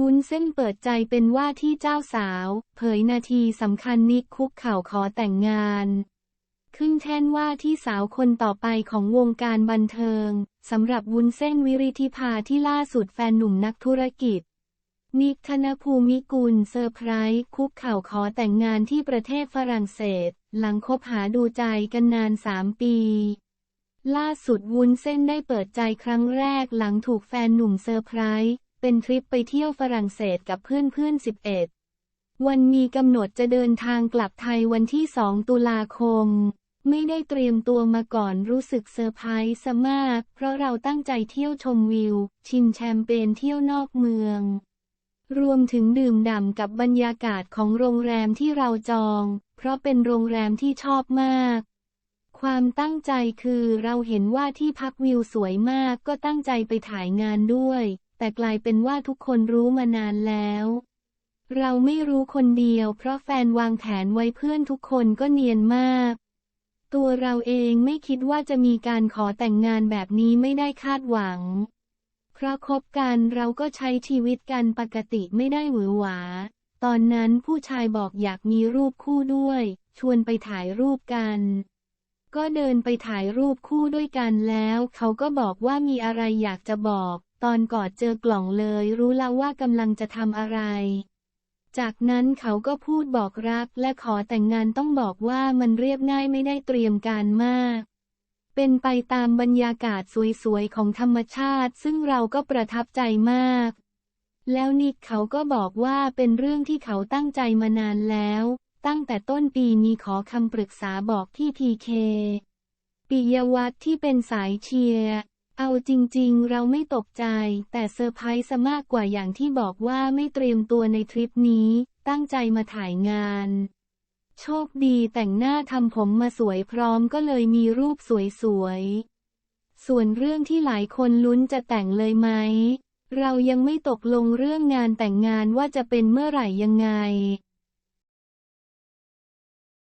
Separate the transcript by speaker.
Speaker 1: วุ้นเส้นเปิดใจเป็นว่าที่เจ้าสาว เผยนาทีสำคัญนิกคุกเข่าขอแต่งงาน ขึ้นแท่นว่าที่สาวคนต่อไปของวงการบันเทิงสำหรับวุ้นเส้นวิริธิภาที่ล่าสุดแฟนหนุ่มนักธุรกิจ นิกธนภูมิกุลเซอร์ไพรส์คุกเข่าขอแต่งงานที่ประเทศฝรั่งเศส หลังคบหาดูใจกันนานสามปีล่าสุดวุ้นเส้นได้เปิดใจครั้งแรกหลังถูกแฟนหนุ่มเซอร์ไพรส์ เป็นทริปไปเที่ยวฝรั่งเศสกับเพื่อนๆ11 วันมีกำหนดจะเดินทางกลับไทยวันที่ 2 ตุลาคม ไม่ได้เตรียมตัวมาก่อนรู้สึกเซอร์ไพรส์มาก เพราะเราตั้งใจเที่ยวชมวิว ชิมแชมเปญเที่ยวนอกเมือง รวมถึงดื่มด่ำกับบรรยากาศของโรงแรมที่เราจอง เพราะเป็นโรงแรมที่ชอบมากความตั้งใจคือเราเห็นว่าที่พักวิวสวยมากก็ตั้งใจไปถ่ายงานด้วย แต่กลายเป็นว่าทุกคนรู้มานานแล้ว เราไม่รู้คนเดียว เพราะแฟนวางแผนไว้เพื่อนทุกคนก็เนียนมาก ตัวเราเองไม่คิดว่าจะมีการขอแต่งงานแบบนี้ไม่ได้คาดหวัง เพราะคบกันเราก็ใช้ชีวิตกันปกติไม่ได้หวือหวา ตอนนั้นผู้ชายบอกอยากมีรูปคู่ด้วย ชวนไปถ่ายรูปกันก็เดินไปถ่ายรูปคู่ด้วยกันแล้ว เขาก็บอกว่ามีอะไรอยากจะบอก ตอนกอดเจอกล่องเลย รู้แล้วว่ากำลังจะทำอะไร จากนั้นเขาก็พูดบอกรักและขอแต่งงานต้องบอกว่ามันเรียบง่ายไม่ได้เตรียมการมาก เป็นไปตามบรรยากาศสวยๆของธรรมชาติ ซึ่งเราก็ประทับใจมาก แล้วนิกเขาก็บอกว่าเป็นเรื่องที่เขาตั้งใจมานานแล้ว ตั้งแต่ต้นปีมีขอคำปรึกษาบอกที่ทีเคปิยวัฒน์ที่เป็นสายเชียร์ เอาจริงๆ เราไม่ตกใจ แต่เซอร์ไพรส์ซะมากกว่าอย่างที่บอกว่าไม่เตรียมตัวในทริปนี้ ตั้งใจมาถ่ายงาน โชคดีแต่งหน้าทำผมมาสวยพร้อมก็เลยมีรูปสวยๆ ส่วนเรื่องที่หลายคนลุ้นจะแต่งเลยไหม เรายังไม่ตกลงเรื่องงานแต่งงานว่าจะเป็นเมื่อไหร่ยังไง